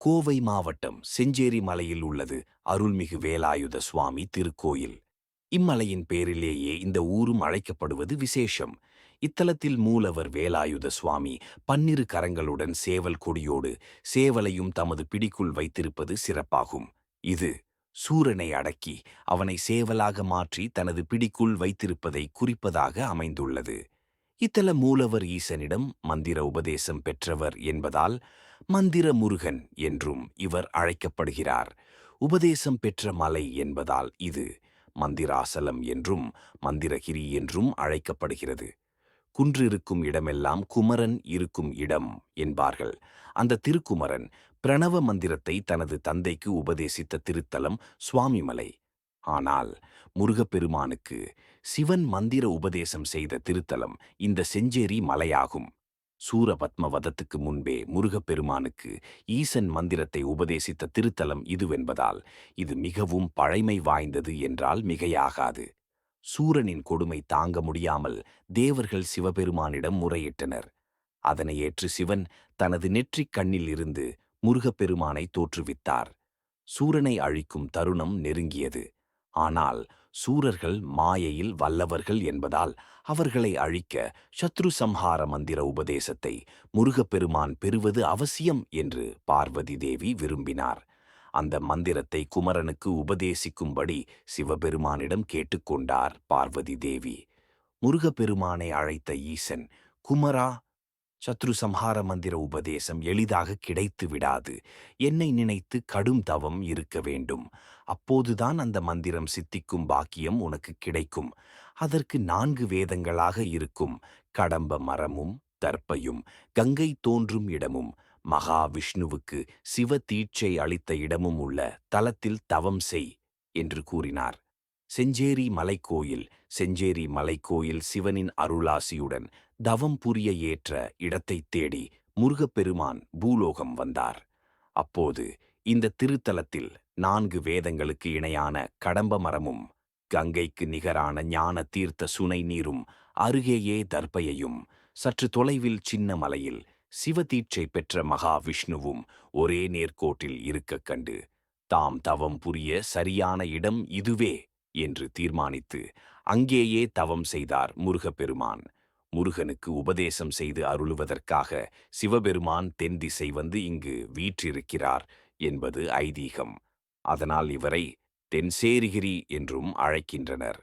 கோவை மாவட்டம் செஞ்சேரி மலையில் உள்ளது அருள்மிகு வேலாயுத சுவாமி திருக்கோயில். இம்மலையின் பேரிலேயே இந்த ஊரும் அழைக்கப்படுவது விசேஷம். இத்தலத்தில் மூலவர் வேலாயுத சுவாமி பன்னிரு கரங்களுடன் சேவல் கொடியோடு சேவலையும் தமது பிடிக்குள் வைத்திருப்பது சிறப்பாகும். இது சூரனை அடக்கி அவனை சேவலாக மாற்றி தனது பிடிக்குள் வைத்திருப்பதை குறிப்பதாக அமைந்துள்ளது. இத்தல மூலவர் ஈசனிடம் மந்திர உபதேசம் பெற்றவர் என்பதால் மந்திர முருகன் என்றும் இவர் அழைக்கப்படுகிறார். உபதேசம் பெற்ற மலை என்பதால் இது மந்திராசலம் என்றும் மந்திரகிரி என்றும் அழைக்கப்படுகிறது. குன்று இருக்கும் இடமெல்லாம் குமரன் இருக்கும் இடம் என்பார்கள். அந்த திருக்குமரன் பிரணவ மந்திரத்தை தனது தந்தைக்கு உபதேசித்த திருத்தலம் சுவாமிமலை. ஆனால் முருகப்பெருமானுக்கு சிவன் மந்திர உபதேசம் செய்த திருத்தலம் இந்த செஞ்சேரி மலையாகும். சூரபத்மவதத்துக்கு முன்பே முருகப்பெருமானுக்கு ஈசன் மந்திரத்தை உபதேசித்த திருத்தலம் இதுவென்பதால் இது மிகவும் பழைமை வாய்ந்தது என்றால் மிகையாகாது. சூரனின் கொடுமை தாங்க முடியாமல் தேவர்கள் சிவபெருமானிடம் முறையிட்டனர். அதனை ஏற்று சிவன் தனது நெற்றிக் கண்ணில் இருந்து முருகப்பெருமானை தோற்றுவித்தார். சூரனை அழிக்கும் தருணம் நெருங்கியது. ஆனால் சூரர்கள் மாயையில் வல்லவர்கள் என்பதால் அவர்களை அழிக்க சத்ரு சம்ஹார மந்திர உபதேசத்தை முருகப்பெருமான் பெறுவது அவசியம் என்று பார்வதி தேவி விரும்பினார். அந்த மந்திரத்தை குமரனுக்கு உபதேசிக்கும்படி சிவபெருமானிடம் கேட்டுக்கொண்டார் பார்வதி தேவி. முருகப்பெருமானை அழைத்த ஈசன் குமரா சத்ரு சம்ஹார மந்திர உபதேசம் எளிதாக கிடைத்து விடாது. என்னை நினைத்து கடும் தவம் இருக்க வேண்டும். அப்போதுதான் அந்த மந்திரம் சித்திக்கும் பாக்கியம் உனக்கு கிடைக்கும். அதற்கு நான்கு வேதங்களாக இருக்கும். கடம்ப மரமும் தர்ப்பையும் கங்கை தோன்றும் இடமும் மகாவிஷ்ணுவுக்கு சிவ தீட்சை அளித்த இடமும் உள்ள தலத்தில் தவம் செய் என்று கூறினார். செஞ்சேரி மலைக்கோயில் செஞ்சேரி மலைக்கோயில் சிவனின் அருளாசியுடன் தவம் புரிய ஏற்ற இடத்தைத் தேடி முருகப்பெருமான் பூலோகம் வந்தார். அப்போது இந்த திருத்தலத்தில் நான்கு வேதங்களுக்கு இணையான கடம்ப மரமும் கங்கைக்கு நிகரான ஞான தீர்த்த சுனை நீரும் அருகேயே தர்ப்பையையும் சற்று தொலைவில் சின்ன மலையில் சிவதீட்சை பெற்ற மகாவிஷ்ணுவும் ஒரே நேர்கோட்டில் இருக்கக் கண்டு தாம் தவம் புரிய சரியான இடம் இதுவே என்று தீர்மானித்து அங்கேயே தவம் செய்தார் முருகப்பெருமான். முருகனுக்கு உபதேசம் செய்து அருளுவதற்காக சிவபெருமான் தென் திசை வந்து இங்கு வீற்றிருக்கிறார் என்பது ஐதீகம். அதனால் இவரை தென்சேரிகிரி என்றும் அழைக்கின்றனர்.